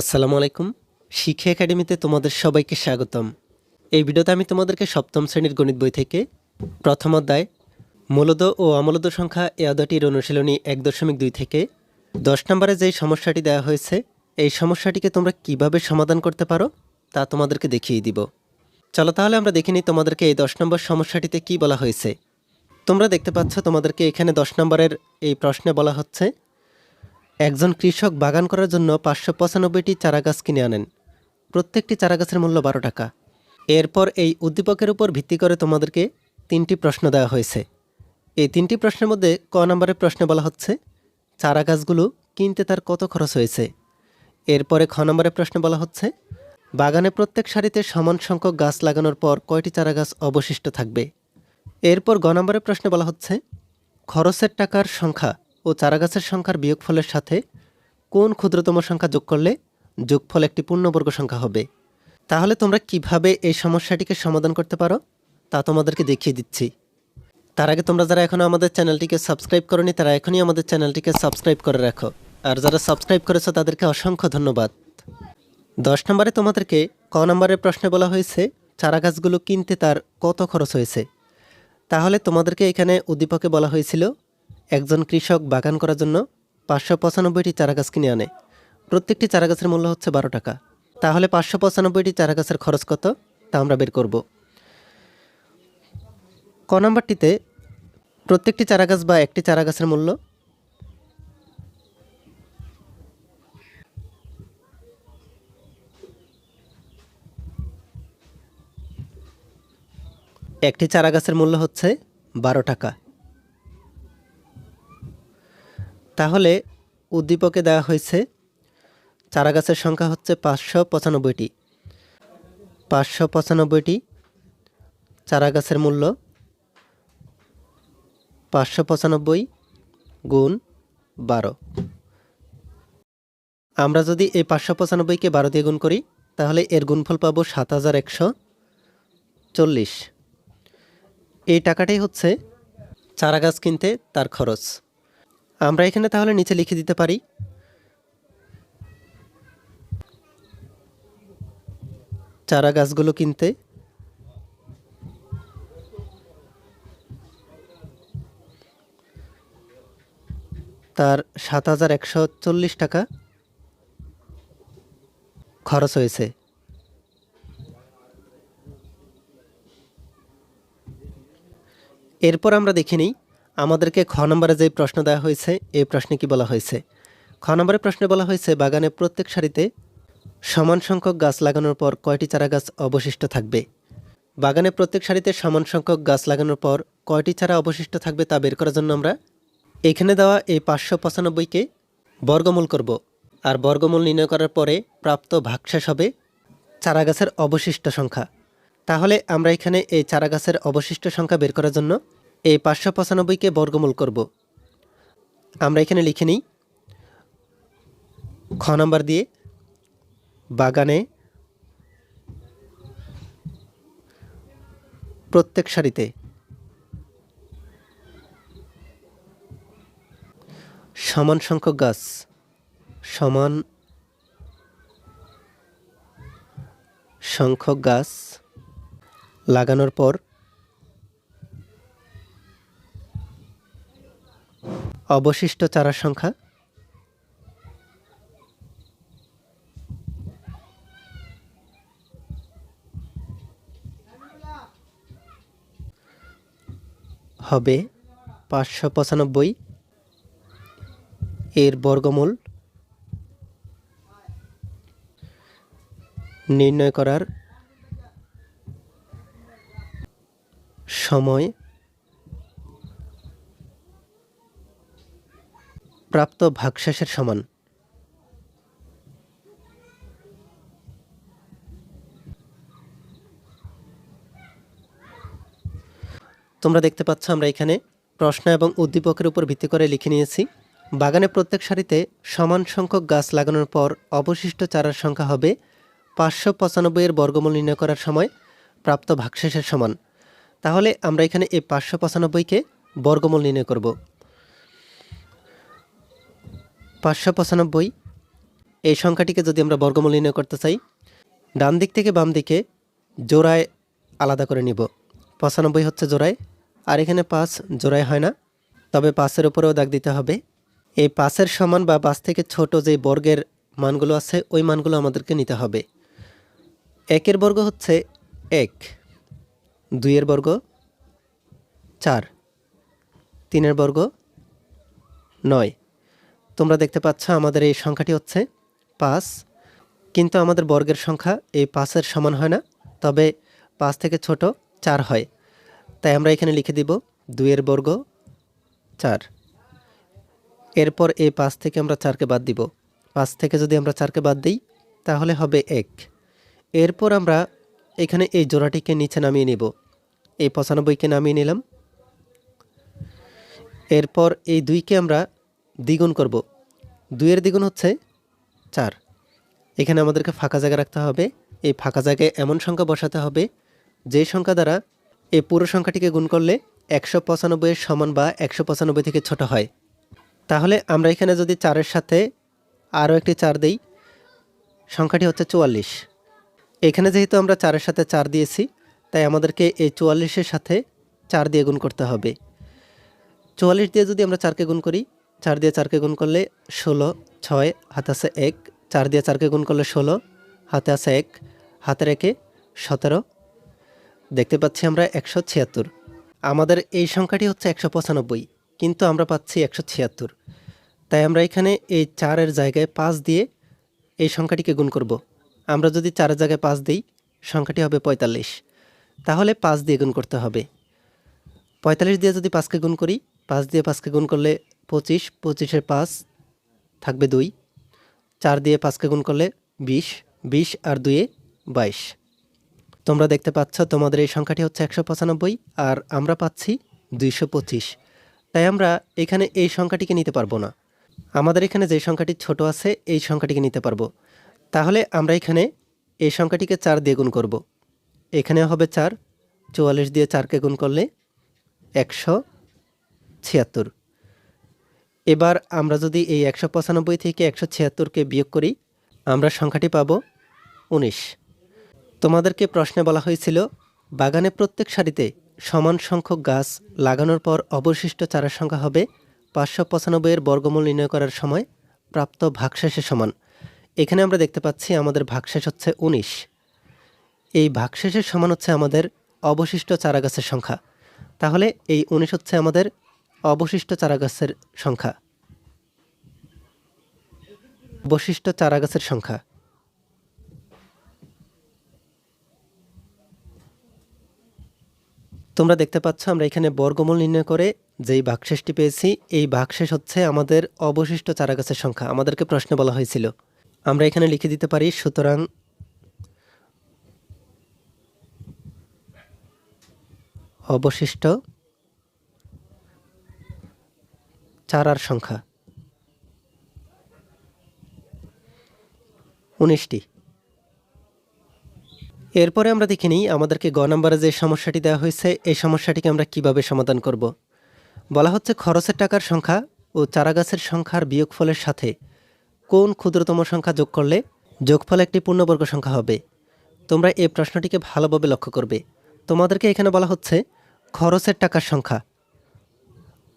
আসসালামু আলাইকুম। শিক্ষা একাডেমিতে তোমাদের সবাইকে স্বাগতম। এই ভিডিওতে আমি তোমাদেরকে সপ্তম শ্রেণির গণিত বই থেকে প্রথম অধ্যায় মূলদ ও অমূলদ সংখ্যা এ অধ্যায়টির অনুশীলনী এক দশমিক দুই থেকে দশ নম্বরে যেই সমস্যাটি দেওয়া হয়েছে, এই সমস্যাটিকে তোমরা কীভাবে সমাধান করতে পারো তা তোমাদেরকে দেখিয়ে দিব। চলো তাহলে আমরা দেখে নিই তোমাদেরকে এই দশ নম্বর সমস্যাটিতে কি বলা হয়েছে। তোমরা দেখতে পাচ্ছ তোমাদেরকে এখানে দশ নম্বরের এই প্রশ্নে বলা হচ্ছে একজন কৃষক বাগান করার জন্য পাঁচশো পঁচানব্বইটি চারাগাছ কিনে আনেন। প্রত্যেকটি চারাগাছের মূল্য বারো টাকা। এরপর এই উদ্দীপকের উপর ভিত্তি করে তোমাদেরকে তিনটি প্রশ্ন দেওয়া হয়েছে। এই তিনটি প্রশ্নের মধ্যে ক নম্বরের প্রশ্নে বলা হচ্ছে, চারাগাছগুলো কিনতে তার কত খরচ হয়েছে? এরপরে খ নম্বরের প্রশ্নে বলা হচ্ছে, বাগানে প্রত্যেক সারিতে সমান সংখ্যক গাছ লাগানোর পর কয়টি চারাগাছ অবশিষ্ট থাকবে? এরপর গ নম্বরের প্রশ্নে বলা হচ্ছে, খরচের টাকার সংখ্যা ও চারাগাছের সংখ্যার বিয়োগফলের সাথে কোন ক্ষুদ্রতম সংখ্যা যোগ করলে যোগফল একটি পূর্ণবর্গ সংখ্যা হবে? তাহলে তোমরা কীভাবে এই সমস্যাটিকে সমাধান করতে পারো তা তোমাদেরকে দেখিয়ে দিচ্ছি। তার আগে তোমরা যারা এখনও আমাদের চ্যানেলটিকে সাবস্ক্রাইব করনি, তারা এখনই আমাদের চ্যানেলটিকে সাবস্ক্রাইব করে রাখো। আর যারা সাবস্ক্রাইব করেছ, তাদেরকে অসংখ্য ধন্যবাদ। দশ নম্বরে তোমাদেরকে ক নম্বরের প্রশ্নে বলা হয়েছে, চারাগাছগুলো কিনতে তার কত খরচ হয়েছে? তাহলে তোমাদেরকে এখানে উদ্দীপকে বলা হয়েছিল একজন কৃষক বাগান করার জন্য পাঁচশো পঁচানব্বইটি চারাগাছ কিনে আনে। প্রত্যেকটি চারাগাছের মূল্য হচ্ছে বারো টাকা। তাহলে পাঁচশো পঁচানব্বইটি চারাগাছের খরচ কত? তা আমরা বের করব। ক নম্বরটিতে প্রত্যেকটি চারাগাছ বা একটি চারাগাছের মূল্য একটি চারাগাছের মূল্য হচ্ছে বারো টাকা। তাহলে উদ্দীপকে দেওয়া হয়েছে, চারাগাছের সংখ্যা হচ্ছে পাঁচশো পঁচানব্বইটি। পাঁচশো পঁচানব্বইটি চারাগাছের মূল্য পাঁচশো পঁচানব্বই গুণ বারো। আমরা যদি এই পাঁচশো পঁচানব্বইকে বারো দিয়ে গুণ করি, তাহলে এর গুণফল পাবো সাত হাজার একশো চল্লিশ। এই টাকাটাই হচ্ছে চারাগাছ কিনতে তার খরচ। আমরা এখানে তাহলে নিচে লিখে দিতে পারি। চারা গাছগুলো কিনতে। তার সাত হাজার একশো চল্লিশ টাকা খরচ হয়েছে। এরপর আমরা দেখে নিই আমাদেরকে খ নম্বরে যে প্রশ্ন দেওয়া হয়েছে, এই প্রশ্নে কি বলা হয়েছে? খ নম্বরের প্রশ্নে বলা হয়েছে, বাগানে প্রত্যেক সারিতে সমান সংখ্যক গাছ লাগানোর পর কয়টি চারা গাছ অবশিষ্ট থাকবে? বাগানে প্রত্যেক সারিতে সমান সংখ্যক গাছ লাগানোর পর কয়টি চারা অবশিষ্ট থাকবে তা বের করার জন্য আমরা এখানে দেওয়া এই পাঁচশো পঁচানব্বইকে বর্গমূল করব। আর বর্গমূল নির্ণয় করার পরে প্রাপ্ত ভাগশেষ হবে চারা গাছের অবশিষ্ট সংখ্যা। তাহলে আমরা এখানে এই চারা গাছের অবশিষ্ট সংখ্যা বের করার জন্য এই পাঁচশো পঁচানব্বইকে বর্গমূল করব। আমরা এখানে লিখে নিই। খ নাম্বার দিয়ে বাগানে প্রত্যেক সারিতে সমান সংখ্যক গাছ সমান সংখ্যক গাছ লাগানোর পর অবশিষ্ট চারার সংখ্যা? হবে পাঁচশো পঁচানব্বই। এর বর্গমূল নির্ণয় করার সময় প্রাপ্ত ভাগশেষের সমান। তোমরা দেখতে পাচ্ছ আমরা এখানে প্রশ্ন এবং উদ্দীপকের উপর ভিত্তি করে লিখে নিয়েছি, বাগানে প্রত্যেক সারিতে সমান সংখ্যক গাছ লাগানোর পর অবশিষ্ট চারার সংখ্যা হবে পাঁচশো পঁচানব্বইয়ের বর্গমূল নির্ণয় করার সময় প্রাপ্ত ভাগশেষের সমান। তাহলে আমরা এখানে এই পাঁচশো পঁচানব্বইকে বর্গমূল নির্ণয় করব। পাঁচশো পঁচানব্বই। এই সংখ্যাটিকে যদি আমরা বর্গমূল নির্ণয় করতে চাই, ডান দিক থেকে বাম দিকে জোড়ায় আলাদা করে নিব। পঁচানব্বই হচ্ছে জোড়ায়, আর এখানে পাঁচ জোড়ায় হয় না। তবে পাঁচের উপরেও দাগ দিতে হবে। এই পাঁচের সমান বা পাঁচ থেকে ছোট যে বর্গের মানগুলো আছে, ওই মানগুলো আমাদেরকে নিতে হবে। একের বর্গ হচ্ছে এক, দুইয়ের বর্গ চার, তিনের বর্গ নয়। তোমরা দেখতে পাচ্ছ আমাদের এই সংখ্যাটি হচ্ছে পাঁচ। কিন্তু আমাদের বর্গের সংখ্যা এই পাঁচের সমান হয় না, তবে পাঁচ থেকে ছোট চার হয়। তাই আমরা এখানে লিখে দিব দুইয়ের বর্গ চার। এরপর এই পাঁচ থেকে আমরা চারকে বাদ দিব। পাঁচ থেকে যদি আমরা চারকে বাদ দিই, তাহলে হবে এক। এরপর আমরা এখানে এই জোড়াটিকে নিচে নামিয়ে নিব। এই পঁচানব্বইকে নামিয়ে নিলাম। এরপর এই দুইকে আমরা দ্বিগুণ করব। দুইয়ের দ্বিগুণ হচ্ছে চার। এখানে আমাদেরকে ফাঁকা জায়গা রাখতে হবে। এই ফাঁকা জায়গায় এমন সংখ্যা বসাতে হবে, যে সংখ্যা দ্বারা এই পুরো সংখ্যাটিকে গুণ করলে একশো পঁচানব্বইয়ের সমান বা একশো পঁচানব্বই থেকে ছোট হয়। তাহলে আমরা এখানে যদি চারের সাথে আরও একটি চার দিই, সংখ্যাটি হচ্ছে চুয়াল্লিশ। এখানে যেহেতু আমরা চারের সাথে চার দিয়েছি, তাই আমাদেরকে এই চুয়াল্লিশের সাথে চার দিয়ে গুণ করতে হবে। চুয়াল্লিশ দিয়ে যদি আমরা চারকে গুণ করি চার দিয়ে চারকে গুণ করলে ষোলো, ছয়, হাতে আছে এক। চার দিয়ে চারকে গুণ করলে ষোলো, হাতে আছে এক। হাতের একে সতেরো। দেখতে পাচ্ছি আমরা একশো ছিয়াত্তর। আমাদের এই সংখ্যাটি হচ্ছে একশো পঁচানব্বই, কিন্তু আমরা পাচ্ছি একশো ছিয়াত্তর। তাই আমরা এখানে এই চারের জায়গায় পাঁচ দিয়ে এই সংখ্যাটিকে গুণ করব। আমরা যদি চারের জায়গায় পাঁচ দিই, সংখ্যাটি হবে পঁয়তাল্লিশ। তাহলে পাঁচ দিয়ে গুণ করতে হবে। পঁয়তাল্লিশ দিয়ে যদি পাঁচকে গুণ করি, পাঁচ দিয়ে পাঁচকে গুণ করলে পঁচিশ, পঁচিশের পাঁচ থাকবে দুই। চার দিয়ে পাঁচকে গুণ করলে বিশ বিশ আর দুয়ে বাইশ। তোমরা দেখতে পাচ্ছ তোমাদের এই সংখ্যাটি হচ্ছে একশো পঁচানব্বই আর আমরা পাচ্ছি দুইশো পঁচিশ। তাই আমরা এখানে এই সংখ্যাটিকে নিতে পারব না। আমাদের এখানে যে সংখ্যাটি ছোট আছে, এই সংখ্যাটিকে নিতে পারব। তাহলে আমরা এখানে এই সংখ্যাটিকে চার দিয়ে গুণ করব। এখানে হবে চার, চুয়াল্লিশ দিয়ে চারকে গুণ করলে একশো ছিয়াত্তর। এবার আমরা যদি এই একশো পঁচানব্বই থেকে একশো ছিয়াত্তরকে বিয়োগ করি, আমরা সংখ্যাটি পাব উনিশ। তোমাদেরকে প্রশ্নে বলা হয়েছিল, বাগানে প্রত্যেক সারিতে সমান সংখ্যক গাছ লাগানোর পর অবশিষ্ট চারার সংখ্যা হবে পাঁচশো পঁচানব্বইয়ের বর্গমূল নির্ণয় করার সময় প্রাপ্ত ভাগশেষের সমান। এখানে আমরা দেখতে পাচ্ছি আমাদের ভাগশেষ হচ্ছে উনিশ। এই ভাগশেষের সমান হচ্ছে আমাদের অবশিষ্ট চারা গাছের সংখ্যা। তাহলে এই উনিশ হচ্ছে আমাদের অবশিষ্ট চারা গাছের সংখ্যা। অবশিষ্ট চারা গাছের সংখ্যা। তোমরা দেখতে পাচ্ছ, আমরা এখানে বর্গমূল নির্ণয় করে যেই ভাগশেষটি পেয়েছি, এই ভাগশেষ হচ্ছে আমাদের অবশিষ্ট চারা গাছের সংখ্যা। আমাদেরকে প্রশ্নে বলা হয়েছিল। আমরা এখানে লিখে দিতে পারি, সুতরাং অবশিষ্ট চারার সংখ্যা। উনিশটি। এরপরে আমরা দেখে নিই আমাদেরকে গ নম্বরে যে সমস্যাটি দেওয়া হয়েছে, এই সমস্যাটিকে আমরা কীভাবে সমাধান করব। বলা হচ্ছে খরচের টাকার সংখ্যা ও চারাগাছের সংখ্যার বিয়োগফলের সাথে কোন ক্ষুদ্রতম সংখ্যা যোগ করলে যোগফল একটি পূর্ণবর্গ সংখ্যা হবে? তোমরা এই প্রশ্নটিকে ভালোভাবে লক্ষ্য করবে। তোমাদেরকে এখানে বলা হচ্ছে খরচের টাকার সংখ্যা।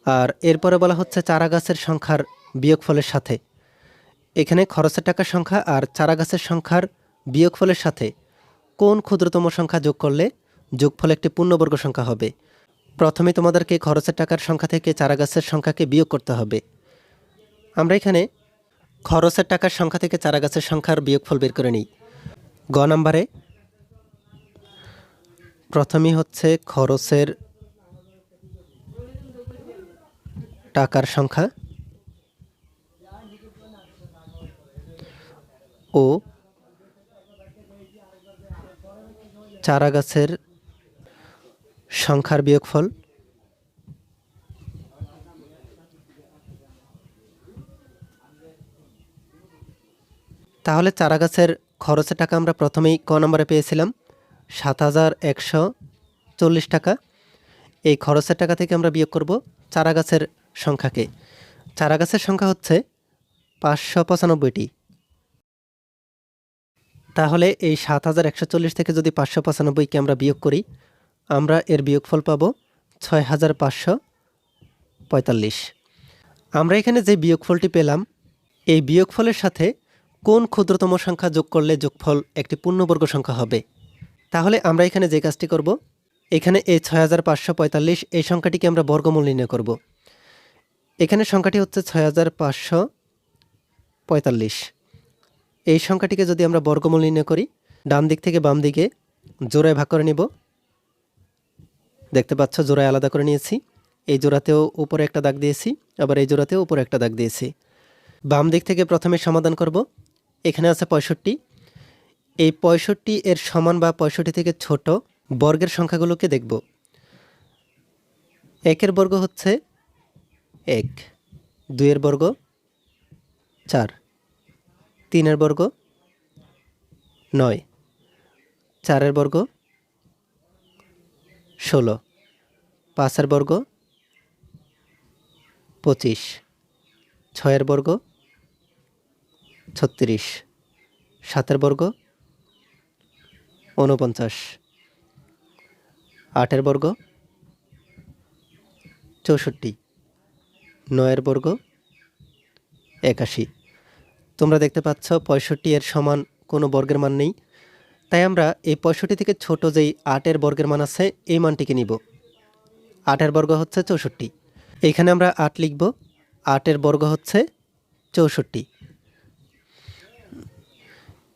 আর এরপরে বলা হচ্ছে চারা গাছের সংখ্যার বিয়োগফলের সাথে। এখানে খরচের টাকার সংখ্যা আর চারা গাছের সংখ্যার বিয়োগফলের সাথে কোন ক্ষুদ্রতম সংখ্যা যোগ করলে যোগফল একটি পূর্ণবর্গ সংখ্যা হবে? প্রথমে তোমাদেরকে খরচের টাকার সংখ্যা থেকে চারা গাছের সংখ্যাকে বিয়োগ করতে হবে। আমরা এখানে খরচের টাকার সংখ্যা থেকে চারাগাছের সংখ্যার বিয়োগফল বের করে নিই। গ নাম্বারে প্রথমেই হচ্ছে খরচের টাকার সংখ্যা ও চারা গাছের সংখ্যার বিয়োগফল তাহলে চারা গাছের খরচের টাকা আমরা প্রথমেই ক নম্বরে পেয়েছিলাম, সাত হাজার একশো চল্লিশ টাকা। এই খরচের টাকা থেকে আমরা বিয়োগ করব চারা গাছের সংখ্যাকে। চারা গাছের সংখ্যা হচ্ছে পাঁচশো পঁচানব্বইটি। তাহলে এই সাত হাজার একশো চল্লিশ থেকে যদি পাঁচশো পঁচানব্বইকে আমরা বিয়োগ করি, আমরা এর বিয়োগফল পাবো ছয় হাজার পাঁচশো পঁয়তাল্লিশ। আমরা এখানে যে বিয়োগফলটি পেলাম, এই বিয়োগফলের সাথে কোন ক্ষুদ্রতম সংখ্যা যোগ করলে যোগফল একটি পূর্ণবর্গ সংখ্যা হবে? তাহলে আমরা এখানে যে কাজটি করব, এখানে এই ছয় হাজার পাঁচশো পঁয়তাল্লিশ এই সংখ্যাটিকে আমরা বর্গমূল নির্ণয় করব। এখানে সংখ্যাটি হচ্ছে ছয় হাজার পাঁচশো পঁয়তাল্লিশ। এই সংখ্যাটিকে যদি আমরা বর্গমূল নির্ণয় করি, ডান দিক থেকে বাম দিকে জোড়ায় ভাগ করে নিব। দেখতে পাচ্ছ, জোড়ায় আলাদা করে নিয়েছি। এই জোড়াতেও উপরে একটা দাগ দিয়েছি, আবার এই জোড়াতেও উপরে একটা দাগ দিয়েছি। বাম দিক থেকে প্রথমে সমাধান করব। এখানে আছে পঁয়ষট্টি। এই পঁয়ষট্টি এর সমান বা পঁয়ষট্টি থেকে ছোট বর্গের সংখ্যাগুলোকে দেখব। একের বর্গ হচ্ছে এক, দুইয়ের বর্গ, চার। তিনের বর্গ, নয়। চারের বর্গ, ষোলো। পাঁচের বর্গ, পঁচিশ। ছয়ের বর্গ, ছত্রিশ। সাতের বর্গ, ঊনপঞ্চাশ। আটের বর্গ, চৌষট্টি। নয়ের বর্গ একাশি। তোমরা দেখতে পাচ্ছ পঁয়ষট্টি এর সমান কোনো বর্গের মান নেই। তাই আমরা এই পঁয়ষট্টি থেকে ছোট যেই আটের বর্গের মান আছে, এই মানটিকে নিব। আটের বর্গ হচ্ছে চৌষট্টি। এইখানে আমরা আট লিখব। আটের বর্গ হচ্ছে চৌষট্টি।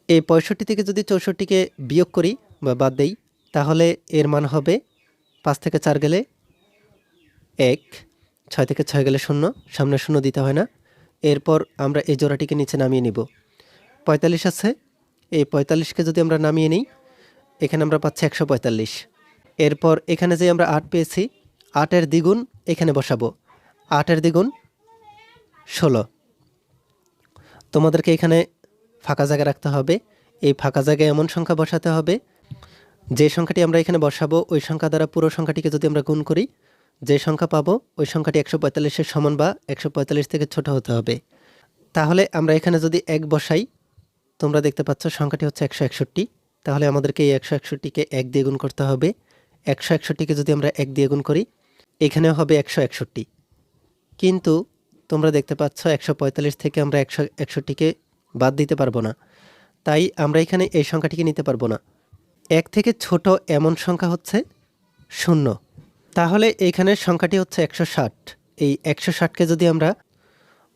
এই পঁয়ষট্টি থেকে যদি চৌষট্টিকে বিয়োগ করি বা বাদ দেই, তাহলে এর মান হবে পাঁচ থেকে চার গেলে এক। ছয় থেকে ছয় গেলে শূন্য, সামনে শূন্য দিতে হয় না। এরপর আমরা এই জোড়াটিকে নিচে নামিয়ে নিব। পঁয়তাল্লিশ আছে। এই পঁয়তাল্লিশকে যদি আমরা নামিয়ে নিই, এখানে আমরা পাচ্ছি একশো পঁয়তাল্লিশ। এরপর এখানে যে আমরা আট পেয়েছি, আটের দ্বিগুণ এখানে বসাবো। আটের দ্বিগুণ ষোলো। তোমাদেরকে এখানে ফাঁকা জায়গা রাখতে হবে। এই ফাঁকা জায়গায় এমন সংখ্যা বসাতে হবে। যে সংখ্যাটি আমরা এখানে বসাবো, ওই সংখ্যা দ্বারা পুরো সংখ্যাটিকে যদি আমরা গুণ করি যে সংখ্যা পাবো, ওই সংখ্যাটি একশো পঁয়তাল্লিশের সমান বা একশো পঁয়তাল্লিশ থেকে ছোট হতে হবে। তাহলে আমরা এখানে যদি এক বসাই, তোমরা দেখতে পাচ্ছ সংখ্যাটি হচ্ছে একশো একষট্টি। তাহলে আমাদেরকে এই একশো একষট্টিকে এক দিয়ে গুণ করতে হবে। একশো একষট্টিকে যদি আমরা এক দিয়ে গুণ করি, এখানেও হবে একশো একষট্টি। কিন্তু তোমরা দেখতে পাচ্ছ একশো পঁয়তাল্লিশ থেকে আমরা একশো একষট্টিকে বাদ দিতে পারব না। তাই আমরা এখানে এই সংখ্যাটিকে নিতে পারব না। এক থেকে ছোট এমন সংখ্যা হচ্ছে শূন্য। তাহলে এইখানে সংখ্যাটি হচ্ছে একশো ষাট। এই একশো ষাটকে যদি আমরা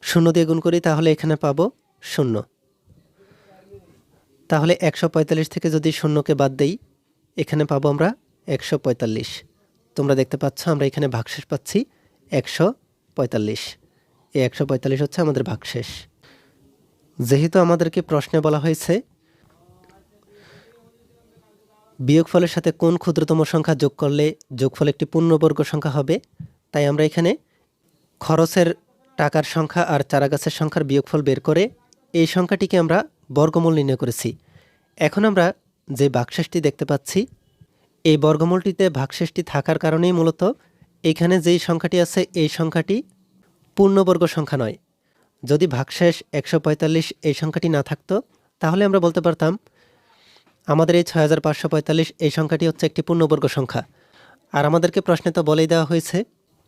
শূন্য দিয়ে গুণ করি, তাহলে এখানে পাবো শূন্য। তাহলে একশো পঁয়তাল্লিশ থেকে যদি শূন্যকে বাদ দেই, এখানে পাবো আমরা একশো পঁয়তাল্লিশ। তোমরা দেখতে পাচ্ছ, আমরা এখানে ভাগশেষ পাচ্ছি একশো পঁয়তাল্লিশ। এই একশো পঁয়তাল্লিশ হচ্ছে আমাদের ভাগশেষ। যেহেতু আমাদেরকে প্রশ্নে বলা হয়েছে বিয়োগফলের সাথে কোন ক্ষুদ্রতম সংখ্যা যোগ করলে যোগফল একটি পূর্ণবর্গ সংখ্যা হবে? তাই আমরা এখানে খরচের টাকার সংখ্যা আর চারাগাছের সংখ্যার বিয়োগফল বের করে এই সংখ্যাটিকে আমরা বর্গমূল নির্ণয় করেছি। এখন আমরা যে বাকশেষটি দেখতে পাচ্ছি, এই বর্গমূলটিতে ভাগশেষটি থাকার কারণেই মূলত এখানে যেই সংখ্যাটি আছে, এই সংখ্যাটি পূর্ণবর্গ সংখ্যা নয়। যদি ভাগশেষ একশো পঁয়তাল্লিশ এই সংখ্যাটি না থাকতো, তাহলে আমরা বলতে পারতাম আমাদের এই ছয় হাজার পাঁচশো পঁয়তাল্লিশ এই সংখ্যাটি হচ্ছে একটি পূর্ণবর্গ সংখ্যা। আর আমাদেরকে প্রশ্নে তো বলেই দেওয়া হয়েছে,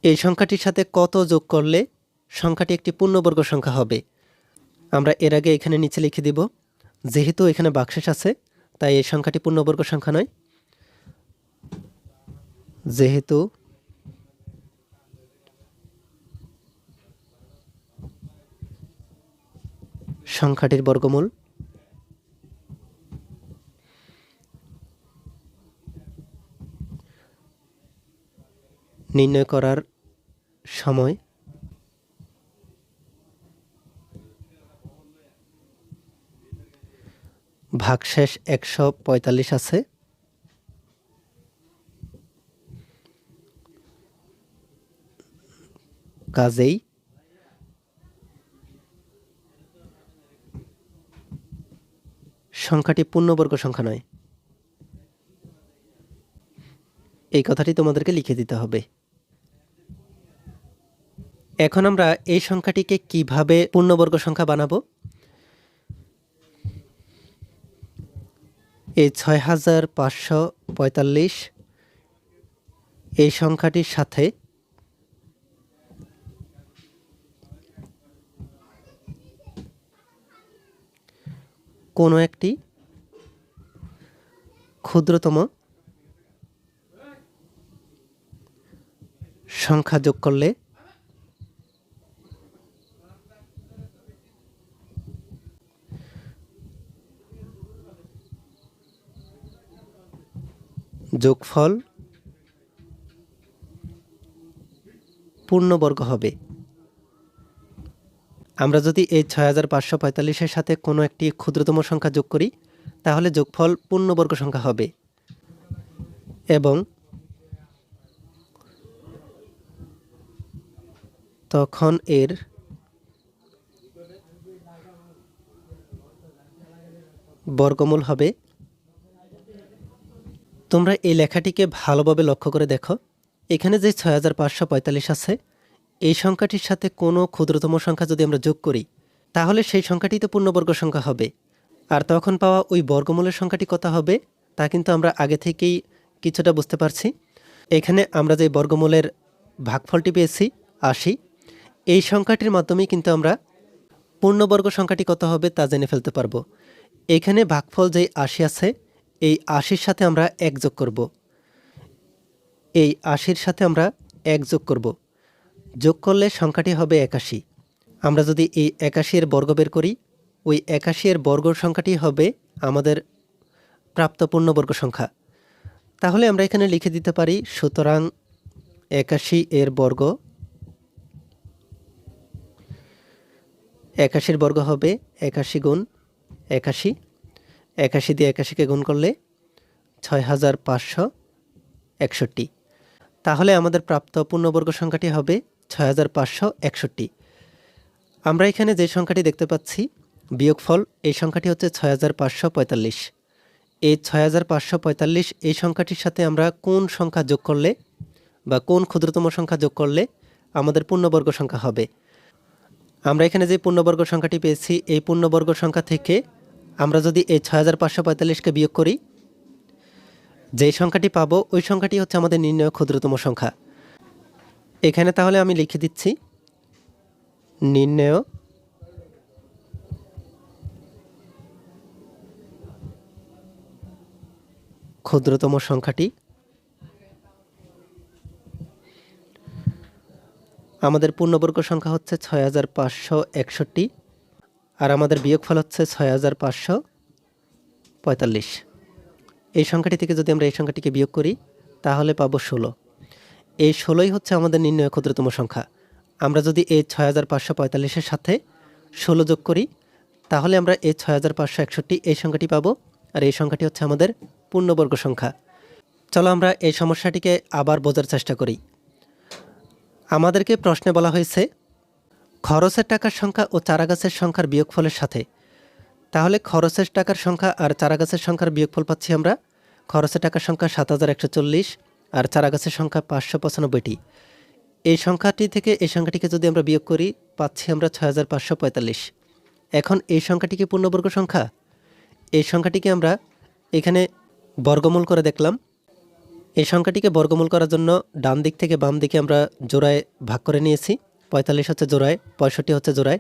এই সংখ্যাটির সাথে কত যোগ করলে সংখ্যাটি একটি পূর্ণবর্গ সংখ্যা হবে? আমরা এর আগে এখানে নিচে লিখে দিব, যেহেতু এখানে বাক্সেস আছে, তাই এই সংখ্যাটি পূর্ণবর্গ সংখ্যা নয়। যেহেতু সংখ্যাটির বর্গমূল নির্ণয় করার সময়। ভাগশেষ একশো পঁয়তাল্লিশ আছে। কাজেই সংখ্যাটি পূর্ণবর্গ সংখ্যা নয়। এই কথাটি তোমাদেরকে লিখে দিতে হবে। এখন আমরা এই সংখ্যাটিকে কীভাবে পূর্ণবর্গ সংখ্যা বানাবো? এই ছয় হাজার পাঁচশো পঁয়তাল্লিশ, এই সংখ্যাটির সাথে কোনো একটি ক্ষুদ্রতম সংখ্যা যোগ করলে যোগফল পূর্ণবর্গ হবে। আমরা যদি এই ছয় হাজার পাঁচশো পঁয়তাল্লিশের সাথে কোনো একটি ক্ষুদ্রতম সংখ্যা যোগ করি, তাহলে যোগফল পূর্ণবর্গ সংখ্যা হবে। এবং তখন এর বর্গমূল হবে তোমরা এই লেখাটিকে ভালোভাবে লক্ষ্য করে দেখো। এখানে যে ছয় হাজার পাঁচশো পঁয়তাল্লিশ আছে, এই সংখ্যাটির সাথে কোনো ক্ষুদ্রতম সংখ্যা যদি আমরা যোগ করি, তাহলে সেই সংখ্যাটি তো পূর্ণবর্গ সংখ্যা হবে। আর তখন পাওয়া ওই বর্গমূলের সংখ্যাটি কত হবে, তা কিন্তু আমরা আগে থেকেই কিছুটা বুঝতে পারছি। এখানে আমরা যে বর্গমূলের ভাগফলটি পেয়েছি, আশি, এই সংখ্যাটির মাধ্যমেই কিন্তু আমরা পূর্ণবর্গ সংখ্যাটি কত হবে তা জেনে ফেলতে পারব। এখানে ভাগফল যেই আশি আছে এই আশির সাথে আমরা এক যোগ করব। এই আশির সাথে আমরা এক যোগ করব। যোগ করলে সংখ্যাটি হবে একাশি। আমরা যদি এই একাশি এর বর্গ বের করি, ওই একাশি এর বর্গ সংখ্যাটি হবে আমাদের প্রাপ্ত পূর্ণবর্গ সংখ্যা। তাহলে আমরা এখানে লিখে দিতে পারি, সুতরাং একাশি এর বর্গ, একাশির বর্গ হবে একাশি গুণ একাশি। একাশি দিয়ে একাশিকে গুণ করলে ছয় হাজার পাঁচশো একষট্টি। তাহলে আমাদের প্রাপ্ত পূর্ণবর্গ সংখ্যাটি হবে ছয় হাজার পাঁচশো একষট্টি। আমরা এখানে যে সংখ্যাটি দেখতে পাচ্ছি, বিয়োগফল, এই সংখ্যাটি হচ্ছে ছয় হাজার পাঁচশো পঁয়তাল্লিশ। এই ছয় হাজার পাঁচশো পঁয়তাল্লিশ, এই সংখ্যাটির সাথে আমরা কোন সংখ্যা যোগ করলে বা কোন ক্ষুদ্রতম সংখ্যা যোগ করলে আমাদের পূর্ণবর্গ সংখ্যা হবে? আমরা এখানে যে পূর্ণবর্গ সংখ্যাটি পেয়েছি, এই পূর্ণবর্গ সংখ্যা থেকে আমরা যদি এই ছয় হাজার পাঁচশো পঁয়তাল্লিশকে বিয়োগ করি যে সংখ্যাটি পাবো, ওই সংখ্যাটি হচ্ছে আমাদের নির্ণয় ক্ষুদ্রতম সংখ্যা। এখানে তাহলে আমি লিখে দিচ্ছি, নির্ণয় ক্ষুদ্রতম সংখ্যাটি আমাদের পূর্ণবর্গ সংখ্যা হচ্ছে ছয় হাজার পাঁচশো একষট্টি। আর আমাদের বিয়োগফল হচ্ছে ছয় হাজার পাঁচশো পঁয়তাল্লিশ। এই সংখ্যাটি থেকে যদি আমরা এই সংখ্যাটিকে বিয়োগ করি, তাহলে পাবো ষোলো। এই ষোলোই হচ্ছে আমাদের নির্ণয় ক্ষুদ্রতম সংখ্যা। আমরা যদি এই ছয় হাজার পাঁচশো পঁয়তাল্লিশের সাথে ষোলো যোগ করি, তাহলে আমরা এই ছয় হাজার পাঁচশো একষট্টি এই সংখ্যাটি পাবো আর এই সংখ্যাটি হচ্ছে আমাদের পূর্ণবর্গ সংখ্যা। চলো আমরা এই সমস্যাটিকে আবার বোঝার চেষ্টা করি। আমাদেরকে প্রশ্নে বলা হয়েছে খরচের টাকার সংখ্যা ও চারাগাছের সংখ্যার বিয়োগফলের সাথে। তাহলে খরচের টাকার সংখ্যা আর চারাগাছের সংখ্যার বিয়োগফল পাচ্ছি আমরা? খরচের টাকার সংখ্যা সাত হাজার একশো চল্লিশ আর চারাগাছের সংখ্যা পাঁচশো পঁচানব্বইটি। এই সংখ্যাটি থেকে এই সংখ্যাটিকে যদি আমরা বিয়োগ করি, পাচ্ছি আমরা ছয় হাজার পাঁচশো পঁয়তাল্লিশ। এখন এই সংখ্যাটি কি পূর্ণবর্গ সংখ্যা? এই সংখ্যাটিকে আমরা এখানে বর্গমূল করে দেখলাম। এই সংখ্যাটিকে বর্গমূল করার জন্য ডান দিক থেকে বাম দিকে আমরা জোড়ায় ভাগ করে নিয়েছি। পঁয়তাল্লিশ হচ্ছে জোড়ায়, পঁয়ষট্টি হচ্ছে জোড়ায়।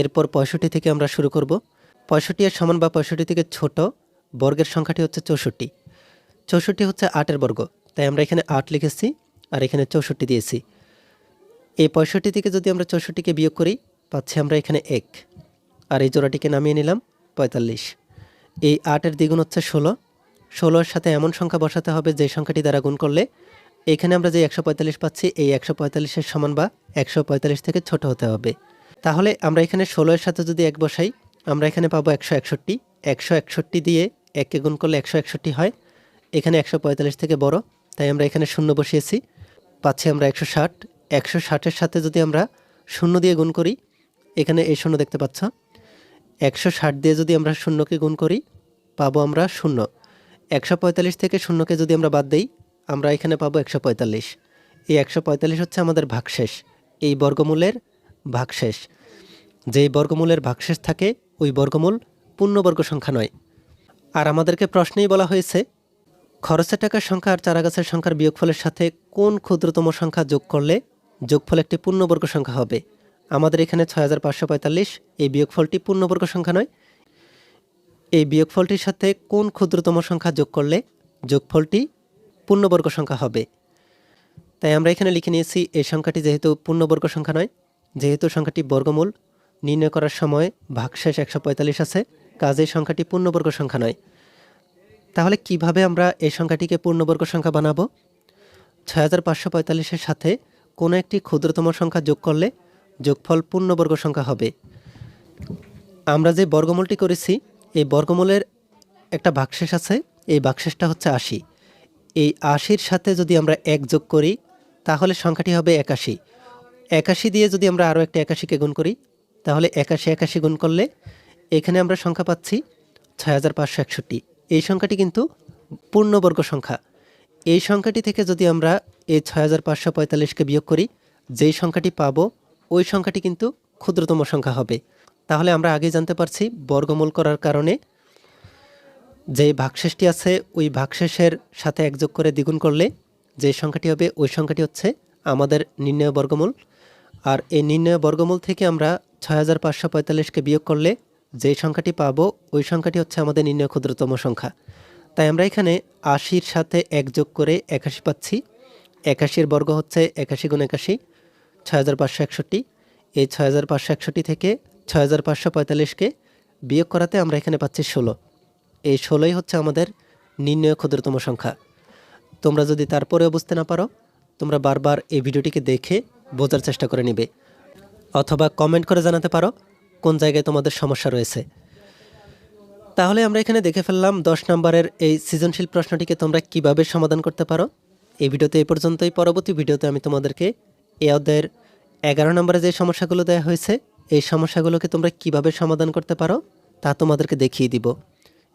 এরপর পঁয়ষট্টি থেকে আমরা শুরু করব। পঁয়ষট্টি এর সমান বা পঁয়ষট্টি থেকে ছোট বর্গের সংখ্যাটি হচ্ছে চৌষট্টি। চৌষট্টি হচ্ছে আটের বর্গ, তাই আমরা এখানে আট লিখেছি আর এখানে চৌষট্টি দিয়েছি। এই পঁয়ষট্টি থেকে যদি আমরা চৌষট্টিকে বিয়োগ করি, পাচ্ছি আমরা এখানে এক। আর এই জোড়াটিকে নামিয়ে নিলাম, পঁয়তাল্লিশ। এই আটের দ্বিগুণ হচ্ছে ষোলো। ষোলোর সাথে এমন সংখ্যা বসাতে হবে যে সংখ্যাটি দ্বারা গুণ করলে এখানে আমরা যে একশো পঁয়তাল্লিশ পাচ্ছি, এই একশো পঁয়তাল্লিশের সমান বা একশো পঁয়তাল্লিশ থেকে ছোট হতে হবে। তাহলে আমরা এখানে ষোলোর সাথে যদি এক বসাই, আমরা এখানে পাবো একশো একষট্টি। একশো একষট্টি দিয়ে এককে গুণ করলে একশো একষট্টি হয়। এখানে একশো পঁয়তাল্লিশ থেকে বড়, তাই আমরা এখানে শূন্য বসিয়েছি। পাচ্ছি আমরা একশো ষাট। একশো ষাটের সাথে যদি আমরা শূন্য দিয়ে গুণ করি, এখানে এই শূন্য দেখতে পাচ্ছ। একশো ষাট দিয়ে যদি আমরা শূন্যকে গুণ করি, পাবো আমরা শূন্য। একশো পঁয়তাল্লিশ থেকে শূন্যকে যদি আমরা বাদ দিই আমরা এখানে পাবো একশো পঁয়তাল্লিশ। এই একশো পঁয়তাল্লিশ হচ্ছে আমাদের ভাগশেষ। এই বর্গমূলের ভাগশেষ। যেই বর্গমূলের ভাগশেষ থাকে, ওই বর্গমূল পূর্ণবর্গ সংখ্যা নয়। আর আমাদেরকে প্রশ্নেই বলা হয়েছে, খরচের টাকার সংখ্যা আর চারাগাছের সংখ্যার বিয়োগফলের সাথে কোন ক্ষুদ্রতম সংখ্যা যোগ করলে যোগফল একটি পূর্ণবর্গ সংখ্যা হবে? আমাদের এখানে ছয় হাজার পাঁচশো পঁয়তাল্লিশ, এই বিয়োগফলটি পূর্ণবর্গ সংখ্যা নয়। এই বিয়োগফলটির সাথে কোন ক্ষুদ্রতম সংখ্যা যোগ করলে যোগফলটি পূর্ণবর্গ সংখ্যা হবে। তাই আমরা এখানে লিখে নিয়েছি, এই সংখ্যাটি যেহেতু পূর্ণবর্গ সংখ্যা নয়, যেহেতু সংখ্যাটি বর্গমূল, নির্ণয় করার সময় ভাগশেষ একশো পঁয়তাল্লিশ আছে কাজেই সংখ্যাটি পূর্ণবর্গ সংখ্যা নয়। তাহলে কীভাবে আমরা এই সংখ্যাটিকে পূর্ণবর্গ সংখ্যা বানাবো? ছয় হাজার পাঁচশো পঁয়তাল্লিশের সাথে কোনো একটি ক্ষুদ্রতম সংখ্যা যোগ করলে যোগফল পূর্ণবর্গ সংখ্যা হবে। আমরা যে বর্গমূলটি করেছি, এই বর্গমূলের একটা ভাগশেষ আছে, এই ভাগশেষটা হচ্ছে আশি। এই আশির সাথে যদি আমরা এক যোগ করি, তাহলে সংখ্যাটি হবে একাশি। একাশি দিয়ে যদি আমরা আরও একটা একাশিকে গুণ করি, তাহলে একাশি একাশি গুণ করলে এখানে আমরা সংখ্যা পাচ্ছি ছয় হাজার পাঁচশো একষট্টি। এই সংখ্যাটি কিন্তু পূর্ণবর্গ সংখ্যা। এই সংখ্যাটি থেকে যদি আমরা এই ছয় হাজার পাঁচশো পঁয়তাল্লিশকে বিয়োগ করি, যেই সংখ্যাটি পাব, ওই সংখ্যাটি কিন্তু ক্ষুদ্রতম সংখ্যা হবে। তাহলে আমরা আগে জানতে পারছি বর্গমূল করার কারণে যে ভাগশেষটি আছে, ওই ভাগশেষের সাথে একযোগ করে দ্বিগুণ করলে যে সংখ্যাটি হবে, ওই সংখ্যাটি হচ্ছে আমাদের নির্ণয় বর্গমূল। আর এই নির্ণয় বর্গমূল থেকে আমরা ছয় হাজার পাঁচশো পঁয়তাল্লিশকে বিয়োগ করলে যে সংখ্যাটি পাবো, ওই সংখ্যাটি হচ্ছে আমাদের নির্ণয় ক্ষুদ্রতম সংখ্যা। তাই আমরা এখানে আশির সাথে এক যোগ করে একাশি পাচ্ছি। একাশির বর্গ হচ্ছে একাশি গুণ একাশি ছয় হাজার পাঁচশো একষট্টি। এই ছয় হাজার পাঁচশো একষট্টি থেকে ছয় হাজার পাঁচশো পঁয়তাল্লিশকে বিয়োগ করাতে আমরা এখানে পাচ্ছি ষোলো। এই ষোলোই হচ্ছে আমাদের নির্ণয় ক্ষুদ্রতম সংখ্যা। তোমরা যদি তারপরেও বুঝতে না পারো, তোমরা বারবার এই ভিডিওটিকে দেখে বোঝার চেষ্টা করে নিবে। অথবা কমেন্ট করে জানাতে পারো কোন জায়গায় তোমাদের সমস্যা রয়েছে। তাহলে আমরা এখানে দেখে ফেললাম দশ নম্বরের এই সৃজনশীল প্রশ্নটিকে তোমরা কীভাবে সমাধান করতে পারো। এই ভিডিওতে এই পর্যন্তই। পরবর্তী ভিডিওতে আমি তোমাদেরকে এ অধ্যায়ের এগারো নম্বরে যে সমস্যাগুলো দেওয়া হয়েছে, এই সমস্যাগুলোকে তোমরা কীভাবে সমাধান করতে পারো তা তোমাদেরকে দেখিয়ে দিব।